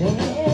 Yeah.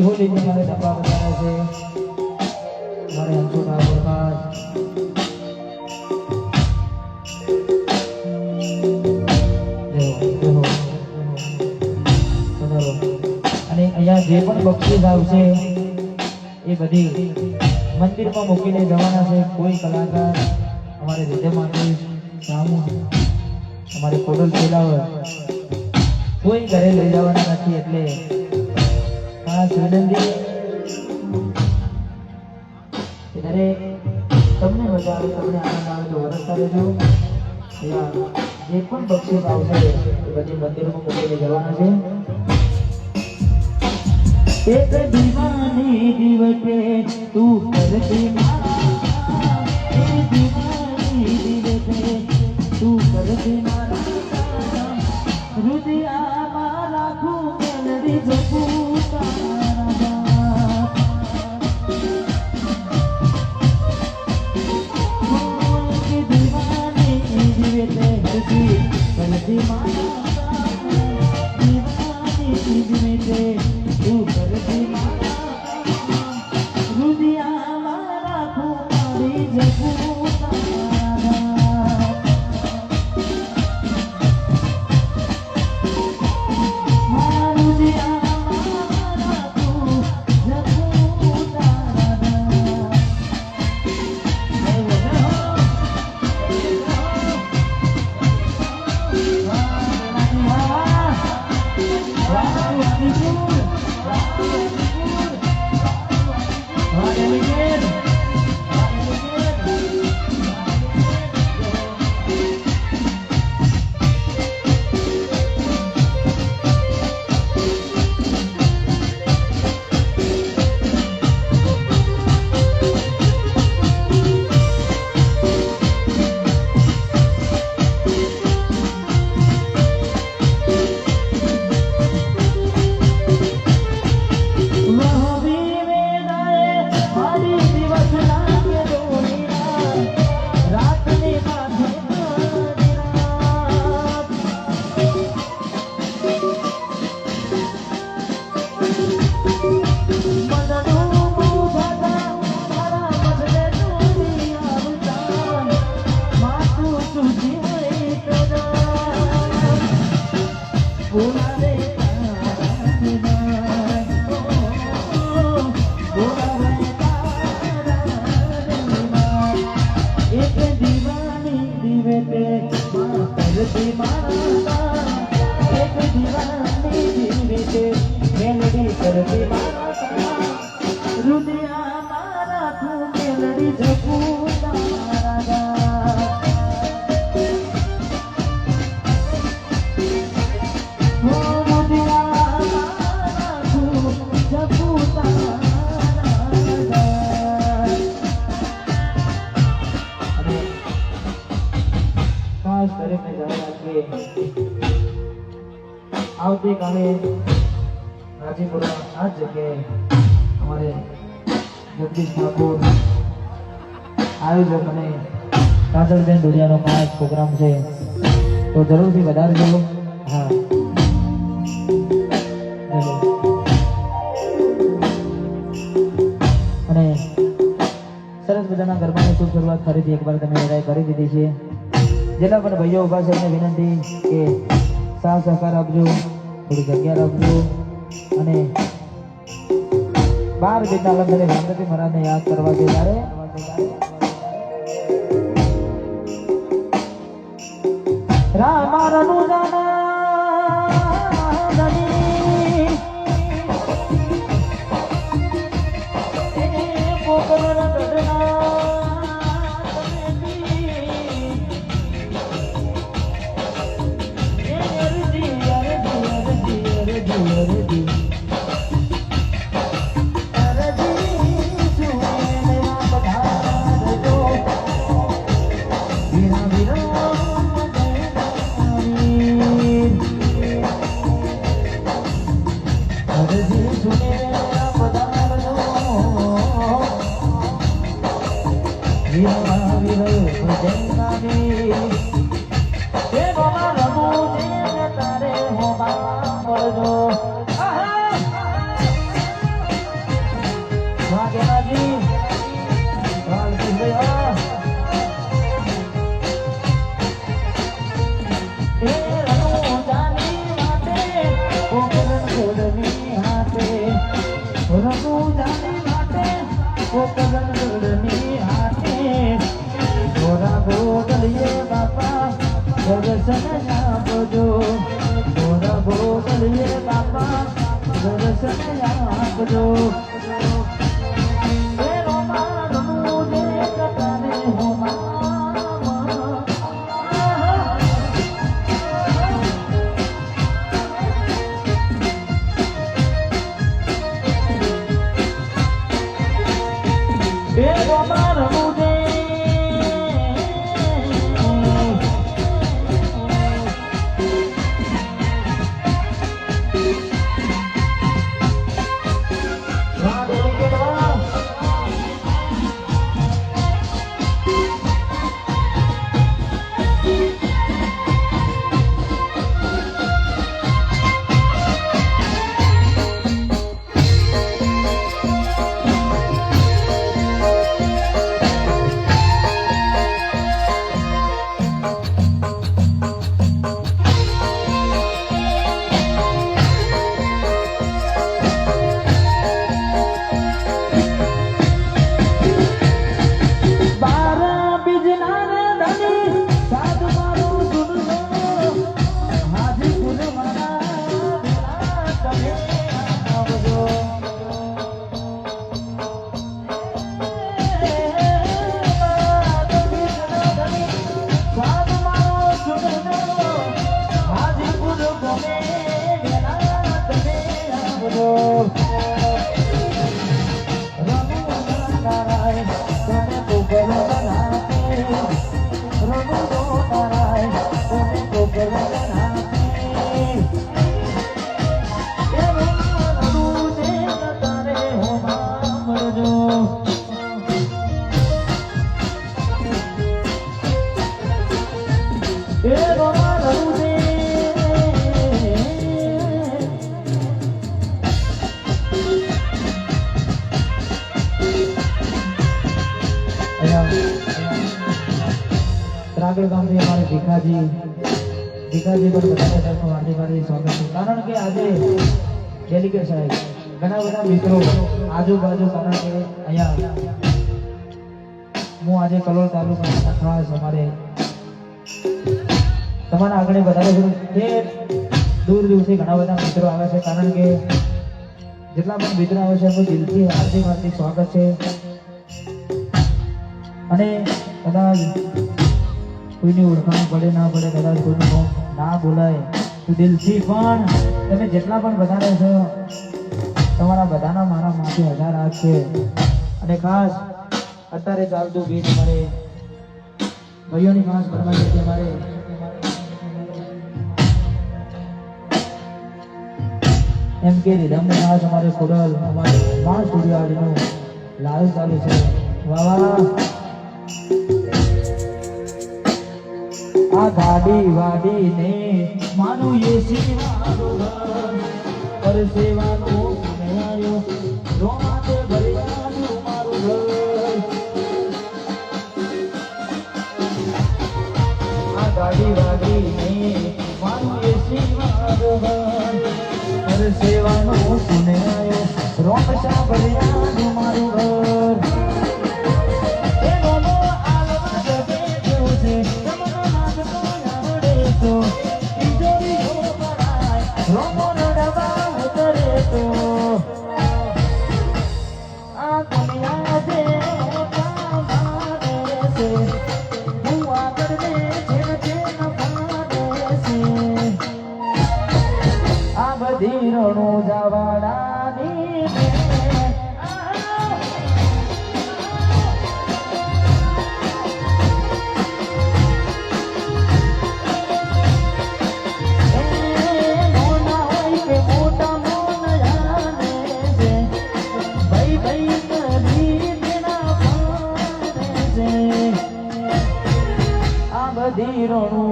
સિહોલીની તમારે ડબ્બા બતાવ્યા છે. મારે જેવો, જેવો. અને અહીંયા જે પણ બક્ષીસ આવશે એ બધી મંદિરમાં મૂકીને જવાના છે. કોઈ કલાકાર અમારે રીધે માટે સામુ અમારે કોડલ ફેલાવર કોઈ ખાસ વિનંતી કે દરેક તમને મજા આવે, તમને આનંદ આવે તો વરસતા રહેજો એવા જે પણ બક્ષીસ આવશે એ બધી મંદિરમાં મૂકીને જવાના છે. એક દીવાની દિવસે તું કરતી મારા. એક દીવાની દિવસે તું કરતી મારા. હૃદયમાં રાખું મેલડી જપું. કરતી મારા દીવાની આવતીકાલે રાજીપુરા આ જગ્યાએ અમારે જગદીશ ઠાકોર આયોજક અને કાજલબેન દુડિયાનો ખાસ પ્રોગ્રામ છે. તો જરૂરથી વધારજો હા. અને સરસ મજાના ગરબાની શુભ શરૂઆત ફરીથી એકવાર તમે બધાએ કરી દીધી છે. જેટલા પણ ભાઈઓ ઊભા છે, એમને વિનંતી કે સાથ સહકાર આપજો થોડી જગ્યા રાખજો અને બાર બીજના લગ્ન રામદેવી મહારાજને યાદ કરવા છે ત્યારે રામારનું દર્શન આપજો થોડા ગોગલીએ બાપા દર્શન આપજો બધા હું આજે કલોલ તાલુકાના ખાસ અમારે તમારા આગળ વધારે છું તે દૂર દૂરથી ઘણા બધા મિત્રો આવે છે. કારણ કે જેટલા પણ મિત્રો આવે છે, એમનું દિલથી હાર્દિક હાર્દિક સ્વાગત છે. અને કદાચ કોઈની ઓળખાણ પડે, ના પડે, કદાચ કોઈનું ફોન ના બોલાય, તો દિલથી પણ તમે જેટલા પણ વધારે છો, તમારા બધાના મારા માથે હજાર હાથ છે. અને ખાસ, અત્યારે ચાલતું ગીત મારે. ભાઈઓની ખાસ ફરમાઈ છે મારે. એમ કે રીધમ ખાસ અમારે ખોડલ, અમારે પાંચ સ્ટુડિયો આજનું. ચાલુ છે. વાહ. આ ગાડી વાડીને મારું એ સેવાનું પર સેવાનો મેળાયો રોમાતે એ સેવાનું પર સેવાનો રોમ શા ભરેલાનું મારું ઘર. આ બધી ધીરણું જવા 이런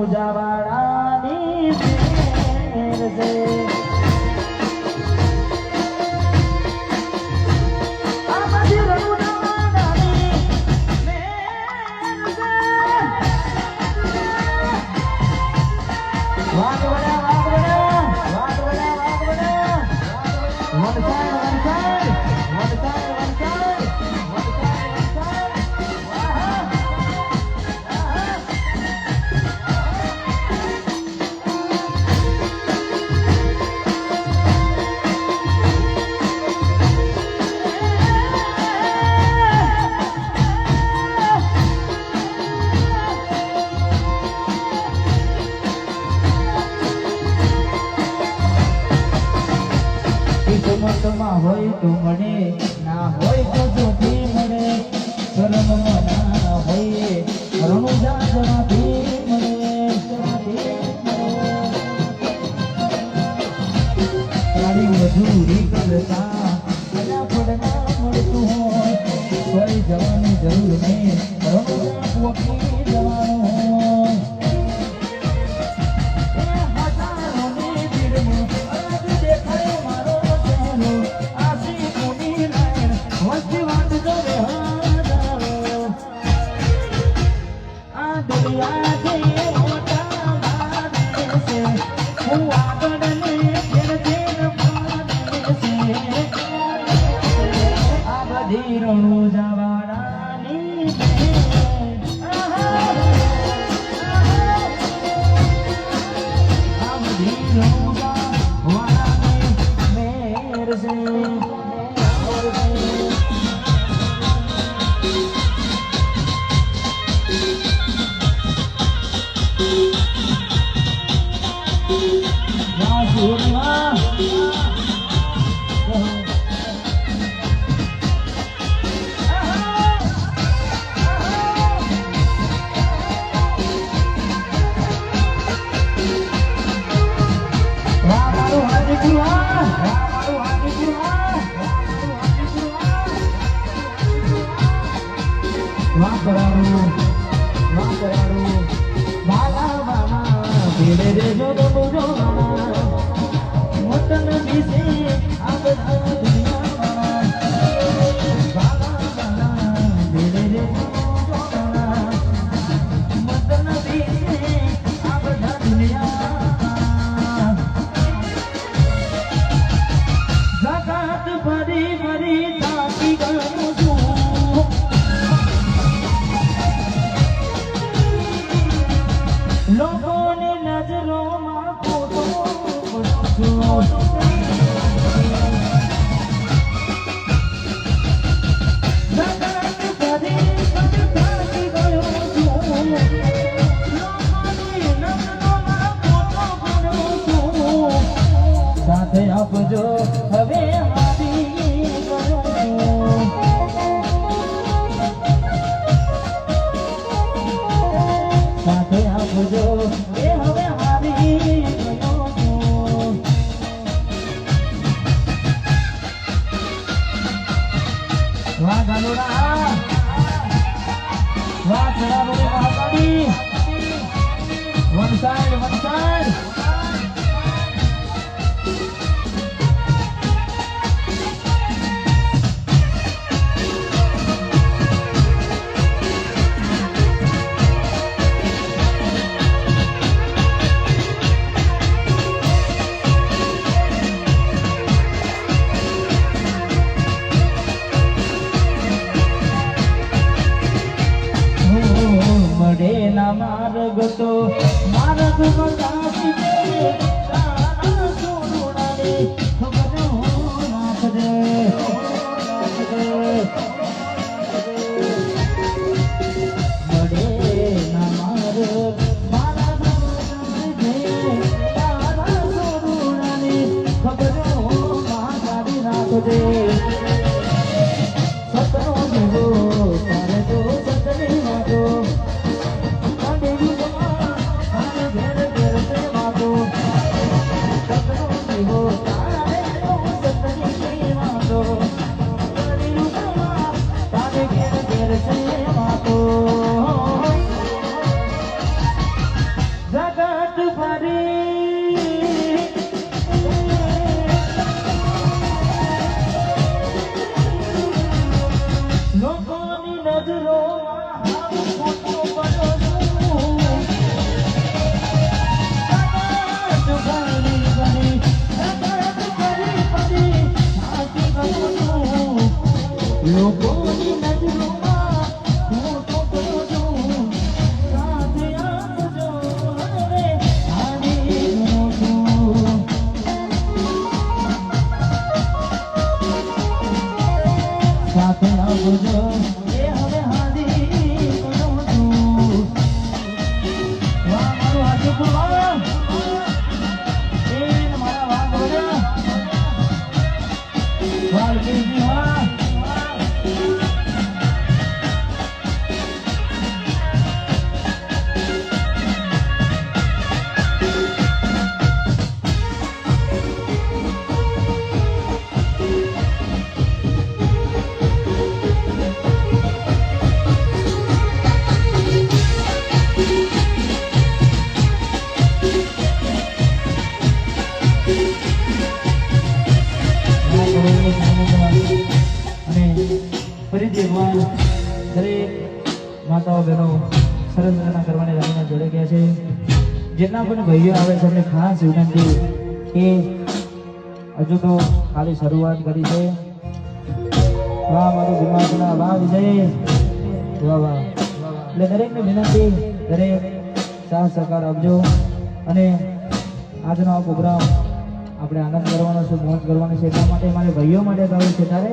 મતમાં હોય તો મળે. ના હોય તો જોખી મળે. ધર્મમાં ના હોય હરણું જાતમાંથી મળે. મજૂરી કરતા એના પડના મળતું હોય. કોઈ જવાની જરૂર નહીં. હરણું વકીલ দিয়া the ના માર્ગ તો માર્ગ બતાવી સાથે દરેક માતાઓ બહેનો સરસ મજાના કરવાની લાગીને જોડે ગયા છે. જેટલા પણ ભાઈઓ આવે છે, એમને ખાસ વિનંતી કે હજુ તો ખાલી શરૂઆત કરી છે. વાહ, મારું દિમાગના વાહ વિજય. વાહ વાહ. એટલે દરેકને વિનંતી, દરેક સાથ સહકાર આપજો. અને આજનો આ પ્રોગ્રામ આપણે આનંદ કરવાનો છે, મોજ કરવાનો છે, એટલા માટે મારે ભાઈઓ માટે ગાવું છે તારે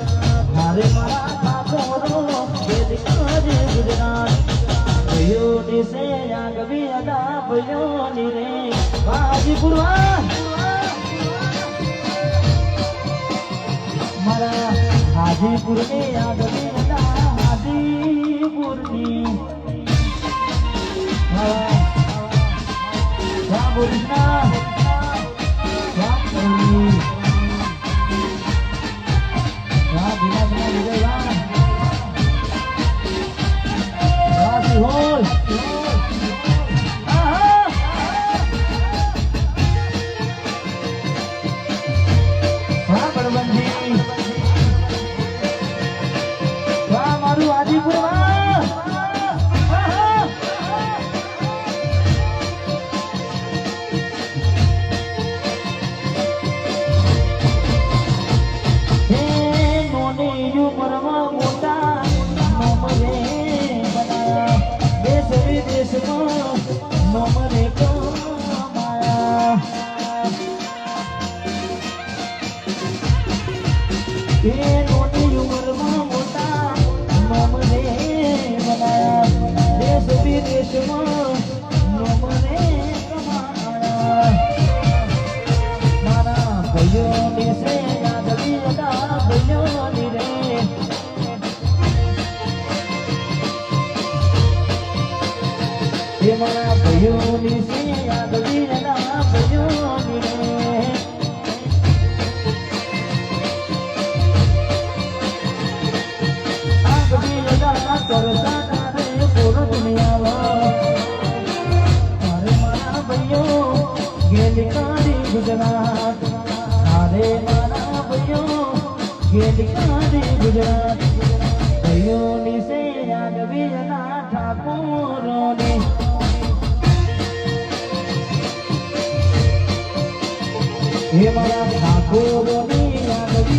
હારે મારા બાપોરો ભેદ કરી ગુજરાત. ભાઈઓ ની સે આગવી અદા ભાઈઓ ની રે હાજીપુર મારા હાજીપુરની આગવી અદા હાજીપુર ભીમના ભયોની સિયા કબીરના ભયોની આ કબીરના કરતા તારે પૂરો દુનિયામાં અરે મારા ભયો ગેલી કાઢી ગુજરાત અરે મારા ભયો ગેલી કાઢી ગુજરાત ભયોની સિયા હે મારા ઠાકોર